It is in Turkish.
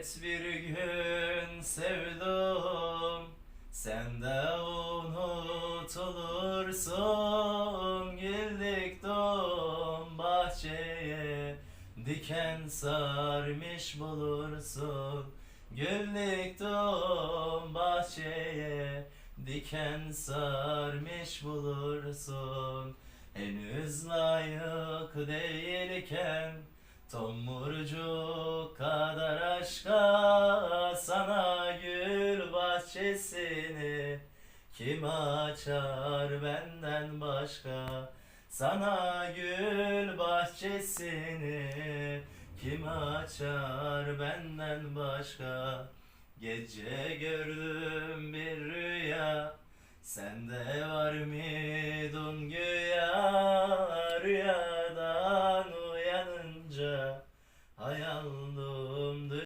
Elbet bir gün sevdum. Sen de unutulursun. Gül diktim bahçeye Diken sarmış bulursun. Gül diktim bahçeye Diken sarmış bulursun. Henüz layık değilken Tomurcuk kadar başka sana gül bahçesini kim açar benden başka? Sana gül bahçesini kim açar benden başka? Gece gördüm bir rüya Sende var mıydın güya. Rüyadan uyanınca Hayaldım